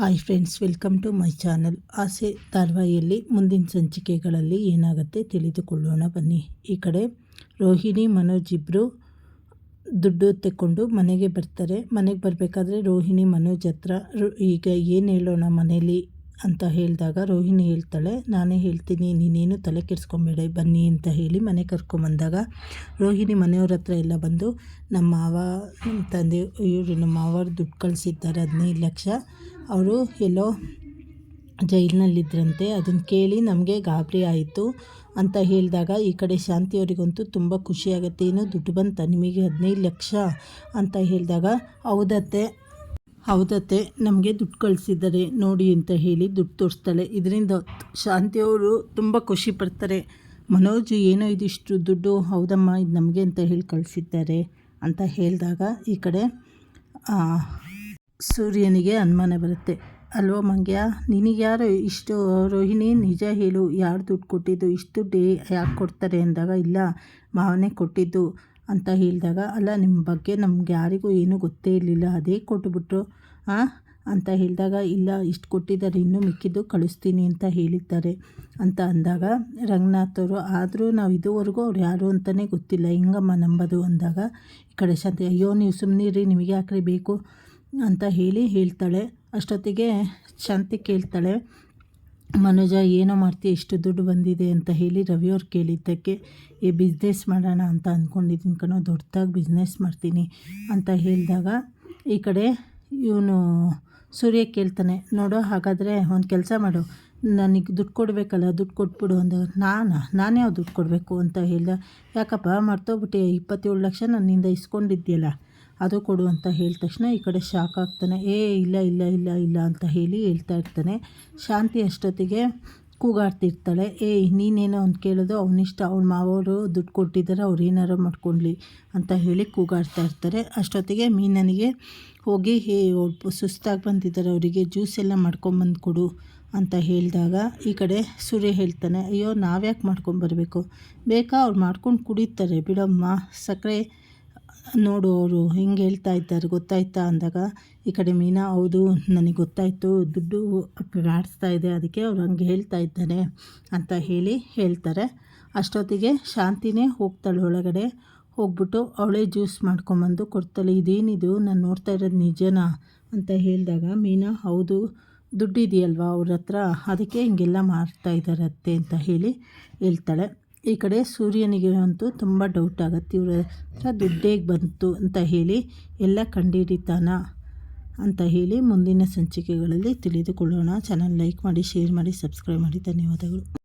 Hi friends welcome to my channel Aase ಧಾರಾವಾಹಿಯಲ್ಲಿ ಮುಂದಿನ ಸಂಚಿಕೆಗಳಲ್ಲಿ ಏನಾಗುತ್ತೆ ತಿಳಿದುಕೊಳ್ಳೋಣ. ಬನ್ನಿ. ಈ ಕಡೆ ರೋಹಿಣಿ, ಮನೋಜ್ ಇಬ್ಬರು ದುಡ್ಡು ತಕ್ಕೊಂಡು ಮನೆಗೆ ಬರ್ತಾರೆ. ಮನೆಗೆ ಬರಬೇಕಾದ್ರೆ ರೋಹಿಣಿ, ಮನೋಜ್ ಹತ್ರ. ಈಗ ಏನು ಹೇಳೋಣ ಮನೇಲಿ? ಅಂತ ಹೇಳಿದಾಗ ರೋಹಿಣಿ ಹೇಳ್ತಾಳೆ, ನಾನೇ ಹೇಳ್ತೀನಿ, ನೀನೇನು ತಲೆ ಕೆಡಿಸ್ಕೊಂಬೇಡ, ಬನ್ನಿ ಅಂತ ಹೇಳಿ ಮನೆ ಕರ್ಕೊಂಬಂದಾಗ ರೋಹಿಣಿ ಮನೆಯವ್ರ ಹತ್ರ ಎಲ್ಲ ಬಂದು, ನಮ್ಮ ಮಾವ, ನಮ್ಮ ತಂದೆ, ಇವರು ನಮ್ಮ ಮಾವರು ದುಡ್ಡು ಕಳಿಸಿದ್ದಾರೆ, ಹದಿನೈದು ಲಕ್ಷ. ಅವರು ಎಲ್ಲೋ ಜೈಲಿನಲ್ಲಿದ್ದರಂತೆ ಅದನ್ನು ಕೇಳಿ ನಮಗೆ ಗಾಬರಿ ಆಯಿತು ಅಂತ ಹೇಳಿದಾಗ ಈ ಕಡೆ ಶಾಂತಿಯವರಿಗಂತೂ ತುಂಬ ಖುಷಿಯಾಗುತ್ತೆ ಏನು ದುಡ್ಡು ಬಂತ, ನಿಮಗೆ ಹದಿನೈದು ಲಕ್ಷ ಅಂತ ಹೇಳಿದಾಗ, ಹೌದತ್ತೆ ಹೌದತ್ತೆ, ನಮಗೆ ದುಡ್ಡು ಕಳಿಸಿದ್ದಾರೆ ನೋಡಿ ಅಂತ ಹೇಳಿ ದುಡ್ಡು ತೋರಿಸ್ತಾಳೆ. ಇದರಿಂದ ಶಾಂತಿಯವರು ತುಂಬ ಖುಷಿ ಪಡ್ತಾರೆ. ಮನೋಜ್, ಏನೋ ಇದಿಷ್ಟು ದುಡ್ಡು, ಹೌದಮ್ಮ, ಇದು ನಮಗೆ ಅಂತ ಹೇಳಿ ಕಳಿಸಿದ್ದಾರೆ ಅಂತ ಹೇಳಿದಾಗ ಈ ಕಡೆ ಸೂರ್ಯನಿಗೆ ಅನುಮಾನ ಬರುತ್ತೆ. ಅಲ್ವಾ ಮಂಗ್ಯ, ನಿನಗೆ ಯಾರು ಇಷ್ಟು ರೋಹಿಣಿ, ನಿಜ ಹೇಳು, ಯಾರು ದುಡ್ಡು ಕೊಟ್ಟಿದ್ದು, ಇಷ್ಟು ದುಡ್ಡು ಯಾಕೆ ಕೊಡ್ತಾರೆ ಅಂದಾಗ, ಇಲ್ಲ ಮಾವನೇ ಕೊಟ್ಟಿದ್ದು. ಅಂತ ಹೇಳಿದಾಗ, ಅಲ್ಲ ನಿಮ್ಮ ಬಗ್ಗೆ ನಮ್ಗೆ ಯಾರಿಗೂ ಏನೂ ಗೊತ್ತೇ ಇರಲಿಲ್ಲ, ಅದೇ ಕೊಟ್ಟುಬಿಟ್ರು ಹಾಂ ಅಂತ ಹೇಳಿದಾಗ, ಇಲ್ಲ, ಇಷ್ಟು ಕೊಟ್ಟಿದ್ದಾರೆ, ಇನ್ನೂ ಮಿಕ್ಕಿದ್ದು ಕಳಿಸ್ತೀನಿ ಅಂತ ಹೇಳಿದ್ದಾರೆ. ಅಂತ ಅಂದಾಗ, ರಂಗನಾಥ್ ಅವರು, ಆದರೂ ನಾವು ಇದುವರೆಗೂ ಅವ್ರು ಯಾರು ಅಂತಲೇ ಗೊತ್ತಿಲ್ಲ, ಹೆಂಗಮ್ಮ ನಂಬೋದು? ಅಂದಾಗ, ಈ ಕಡೆ ಶಾಂತಿ, ಅಯ್ಯೋ, ನೀವು ಸುಮ್ಮನಿರಿ ನಿಮಗೆ ಯಾಕ್ರಿ ಬೇಕು? ಅಂತ ಹೇಳಿ ಹೇಳ್ತಾಳೆ. ಅಷ್ಟೊತ್ತಿಗೆ ಶಾಂತಿ ಕೇಳ್ತಾಳೆ ಮನೋಜ, ಏನೋ ಮಾಡ್ತೀಯ? ಇಷ್ಟು ದುಡ್ಡು ಬಂದಿದೆ ಅಂತ ಹೇಳಿ ರವಿಯವ್ರು ಕೇಳಿದ್ದಕ್ಕೆ ಈ ಬಿಸ್ನೆಸ್ ಮಾಡೋಣ ಅಂತ ಅಂದ್ಕೊಂಡಿದ್ದೀನಿ ಕಣೋ ದೊಡ್ಡದಾಗಿ ಬಿಸ್ನೆಸ್ ಮಾಡ್ತೀನಿ ಅಂತ ಹೇಳಿದಾಗ, ಈ ಕಡೆ ಇವನು ಸೂರ್ಯ ಕೇಳ್ತಾನೆ, ನೋಡೋ, ಹಾಗಾದರೆ ಒಂದು ಕೆಲಸ ಮಾಡು. ನನಗೆ ದುಡ್ಡು ಕೊಡಬೇಕಲ್ಲ, ದುಡ್ಡು ಕೊಟ್ಬಿಡು ಅಂದಾಗ ನಾನು? ನಾನೇ ದುಡ್ಡು ಕೊಡಬೇಕು? ಅಂತ ಹೇಳ್ದೆ, ಯಾಕಪ್ಪ, ಮರ್ತೋಗ್ಬಿಟ್ಟು, ಇಪ್ಪತ್ತೇಳು ಲಕ್ಷ ನನ್ನಿಂದ ಇಸ್ಕೊಂಡಿದ್ಯಲ್ಲ ಅದು ಕೊಡು ಅಂತ ಹೇಳಿದ ತಕ್ಷಣ ಈ ಕಡೆ ಶಾಕ್ ಆಗ್ತಾನೆ. ಏ, ಇಲ್ಲ ಇಲ್ಲ ಇಲ್ಲ ಇಲ್ಲ ಅಂತ ಹೇಳಿ ಹೇಳ್ತಾ ಇರ್ತಾನೆ. ಶಾಂತಿ ಅಷ್ಟೊತ್ತಿಗೆ ಕೂಗಾಡ್ತಿರ್ತಾಳೆ. ಏಯ್ ನೀನೇನೋ ಅವ್ನು ಕೇಳೋದು? ಅವನಿಷ್ಟ, ಅವ್ನ ಮಾವರು ದುಡ್ಡು ಕೊಟ್ಟಿದ್ದಾರೆ ಅವ್ರು ಏನಾರು ಮಾಡ್ಕೊಳ್ಳಿ ಅಂತ ಹೇಳಿ ಕೂಗಾಡ್ತಾ ಇರ್ತಾರೆ. ಅಷ್ಟೊತ್ತಿಗೆ ಮೀನನಿಗೆ, ಹೋಗಿ, ಹೇ ಸುಸ್ತಾಗಿ ಬಂದಿದ್ದಾರೆ ಅವರಿಗೆ ಜ್ಯೂಸ್ ಎಲ್ಲ ಮಾಡ್ಕೊಂಬಂದು ಕೊಡು ಅಂತ ಹೇಳಿದಾಗ ಈ ಕಡೆ ಸೂರ್ಯ ಹೇಳ್ತಾನೆ. ಅಯ್ಯೋ, ನಾವ್ಯಾಕೆ ಮಾಡ್ಕೊಂಬರ್ಬೇಕು? ಬೇಕಾ, ಅವ್ರು ಮಾಡ್ಕೊಂಡು ಕುಡಿತಾರೆ. ಬಿಡಮ್ಮ ಸಕ್ಕರೆ ನೋಡು ಅವರು ಹಿಂಗೆ ಹೇಳ್ತಾ ಇದ್ದಾರೆ, ಗೊತ್ತಾಯ್ತಾ ಅಂದಾಗ, ಈ ಕಡೆ ಮೀನಾ, ಹೌದು, ನನಗೆ ಗೊತ್ತಾಯಿತು, ದುಡ್ಡು ಆಡಿಸ್ತಾ ಇದೆ, ಅದಕ್ಕೆ ಅವ್ರು ಹಂಗೆ ಹೇಳ್ತಾ ಇದ್ದಾನೆ ಅಂತ ಹೇಳಿ ಹೇಳ್ತಾರೆ. ಅಷ್ಟೊತ್ತಿಗೆ ಶಾಂತಿನೇ ಹೋಗ್ತಾಳೆ ಒಳಗಡೆ. ಹೋಗ್ಬಿಟ್ಟು ಅವಳೇ ಜ್ಯೂಸ್ ಮಾಡ್ಕೊಂಬಂದು ಕೊಡ್ತಾಳೆ, ಇದೇನಿದು, ನಾನು ನೋಡ್ತಾ ಇರೋದು ನಿಜನಾ? ಅಂತ ಹೇಳಿದಾಗ, ಮೀನಾ, ಹೌದು, ದುಡ್ಡಿದೆಯಲ್ವಾ ಅವ್ರ ಹತ್ರ, ಅದಕ್ಕೆ ಹಿಂಗೆಲ್ಲ ಮಾರ್ತಾ ಇದ್ದಾರೆ ಅಂತ ಹೇಳಿ ಹೇಳ್ತಾಳೆ. ಈ ಕಡೆ ಸೂರ್ಯನಿಗೆ ಅಂತೂ ತುಂಬ ಡೌಟ್ ಆಗುತ್ತೆ. ಇವ್ರ ಹತ್ರ ದುಡ್ಡೇಗೆ ಬಂತು ಅಂತ ಹೇಳಿ ಎಲ್ಲ ಕಂಡುಹಿಡಿತಾನ ಅಂತ ಹೇಳಿ ಮುಂದಿನ ಸಂಚಿಕೆಗಳಲ್ಲಿ ತಿಳಿದುಕೊಳ್ಳೋಣ. ಚಾನಲ್ ಲೈಕ್ ಮಾಡಿ ಶೇರ್ ಮಾಡಿ ಸಬ್ಸ್ಕ್ರೈಬ್ ಮಾಡಿ. ಧನ್ಯವಾದಗಳು.